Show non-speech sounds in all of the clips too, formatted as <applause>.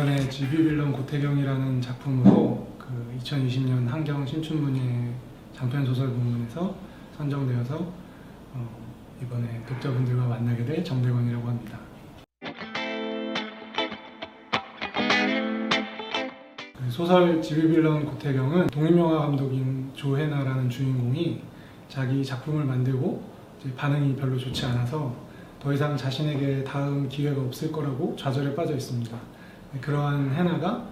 이번에 GB빌런 고태경이라는 작품으로 그 2020년 한경 신춘문예 장편 소설 부문에서 선정되어서 어, 이번에 독자분들과 만나게 될 정대건이라고 합니다. 그 소설 GB빌런 고태경은 독립영화 감독인 조해나라는 주인공이 자기 작품을 만들고 반응이 별로 좋지 않아서 더 이상 자신에게 다음 기회가 없을 거라고 좌절에 빠져 있습니다. 그러한 해나가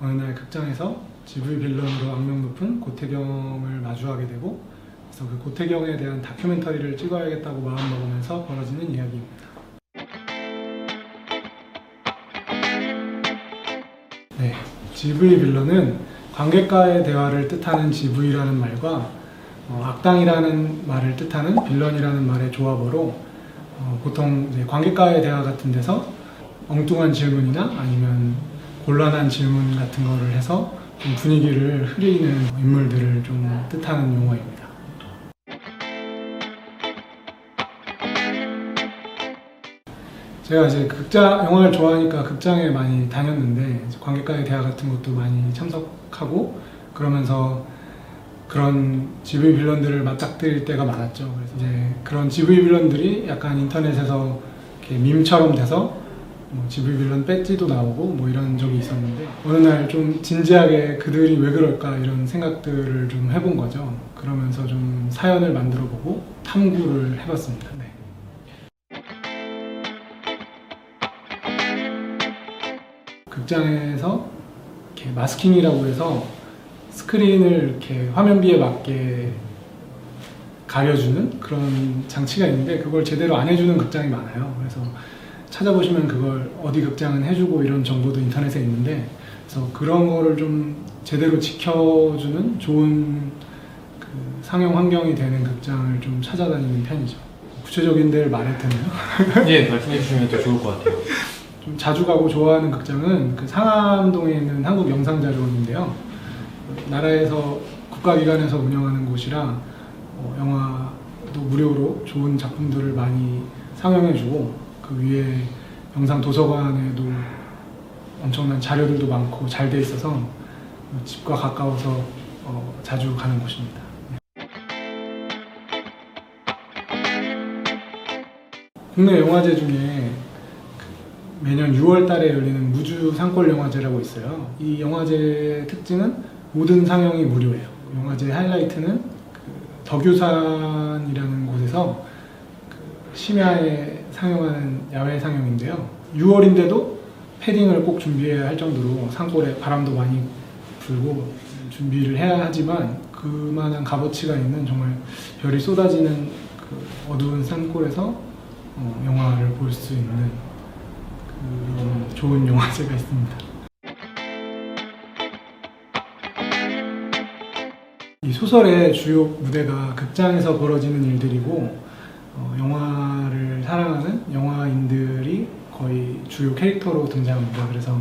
어느 날 극장에서 GV 빌런으로 악명 높은 고태경을 마주하게 되고 그래서 그 고태경에 대한 다큐멘터리를 찍어야겠다고 마음먹으면서 벌어지는 이야기입니다. 네, GV 빌런은 관객과의 대화를 뜻하는 GV라는 말과 어, 악당이라는 말을 뜻하는 빌런이라는 말의 조합어로 어, 보통 관객과의 대화 같은 데서 엉뚱한 질문이나 아니면 곤란한 질문 같은 거를 해서 좀 분위기를 흐리는 인물들을 좀 뜻하는 용어입니다. 제가 이제 극장 영화를 좋아하니까 극장에 많이 다녔는데 관객과의 대화 같은 것도 많이 참석하고 그러면서 그런 GV 빌런들을 맞닥뜨릴 때가 많았죠. 그래서 이제 그런 GV 빌런들이 약간 인터넷에서 이렇게 밈처럼 돼서 뭐 GV 빌런 배지도 나오고 뭐 이런 적이 있었는데 어느 날 좀 진지하게 그들이 왜 그럴까 이런 생각들을 좀 해본 거죠. 그러면서 좀 사연을 만들어 보고 탐구를 해봤습니다. 네. 극장에서 이렇게 마스킹이라고 해서 스크린을 이렇게 화면비에 맞게 가려주는 그런 장치가 있는데 그걸 제대로 안 해주는 극장이 많아요. 그래서 찾아보시면 그걸 어디 극장은 해주고 이런 정보도 인터넷에 있는데 그래서 그런 거를 좀 제대로 지켜주는 좋은 그 상영 환경이 되는 극장을 좀 찾아다니는 편이죠. 구체적인 데를 말할 테네요. <laughs> 예, 말씀해 주시면 더 좋을 것 같아요. 좀 자주 가고 좋아하는 극장은 그 상암동에 있는 한국영상자료원인데요. 나라에서 국가기관에서 운영하는 곳이라 어, 영화도 무료로 좋은 작품들을 많이 상영해주고 그 위에 영상 도서관에도 엄청난 자료들도 많고 잘 돼 있어서 집과 가까워서 어, 자주 가는 곳입니다. 국내 영화제 중에 그 매년 6월 달에 열리는 무주 상골 영화제라고 있어요. 이 영화제 특징은 모든 상영이 무료예요. 영화제 하이라이트는 그 덕유산이라는 곳에서 그 심야에 상영하는 야외 상영인데요. 6월인데도 패딩을 꼭 준비해야 할 정도로 산골에 바람도 많이 불고 준비를 해야 하지만 그만한 값어치가 있는 정말 별이 쏟아지는 그 어두운 산골에서 어, 영화를 볼 수 있는 그런 좋은 영화제가 있습니다. 이 소설의 주요 무대가 극장에서 벌어지는 일들이고 어, 영화를 사랑하는 영화인들이 거의 주요 캐릭터로 등장합니다. 그래서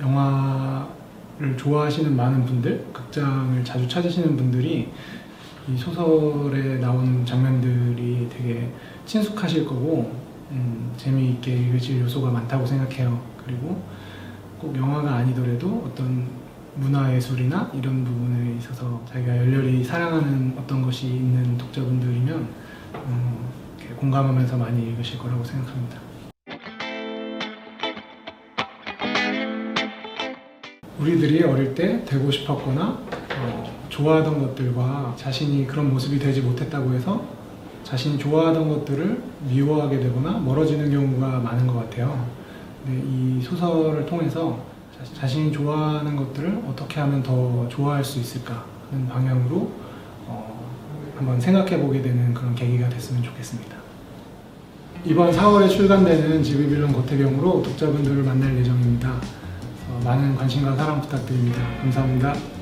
영화를 좋아하시는 많은 분들, 극장을 자주 찾으시는 분들이 이 소설에 나오는 장면들이 되게 친숙하실 거고 음, 재미있게 읽으실 요소가 많다고 생각해요. 그리고 꼭 영화가 아니더라도 어떤 문화예술이나 이런 부분에 있어서 자기가 열렬히 사랑하는 어떤 것이 있는 독자분들이면 음, 공감하면서 많이 읽으실 거라고 생각합니다. 우리들이 어릴 때 되고 싶었거나 어, 좋아하던 것들과 자신이 그런 모습이 되지 못했다고 해서 자신이 좋아하던 것들을 미워하게 되거나 멀어지는 경우가 많은 것 같아요. 이 소설을 통해서 자- 자신이 좋아하는 것들을 어떻게 하면 더 좋아할 수 있을까 하는 방향으로 어, 한번 생각해 보게 되는 그런 계기가 됐으면 좋겠습니다. 이번 4월에 출간되는 지비빌런 고태경으로 독자분들을 만날 예정입니다. 어, 많은 관심과 사랑 부탁드립니다. 감사합니다.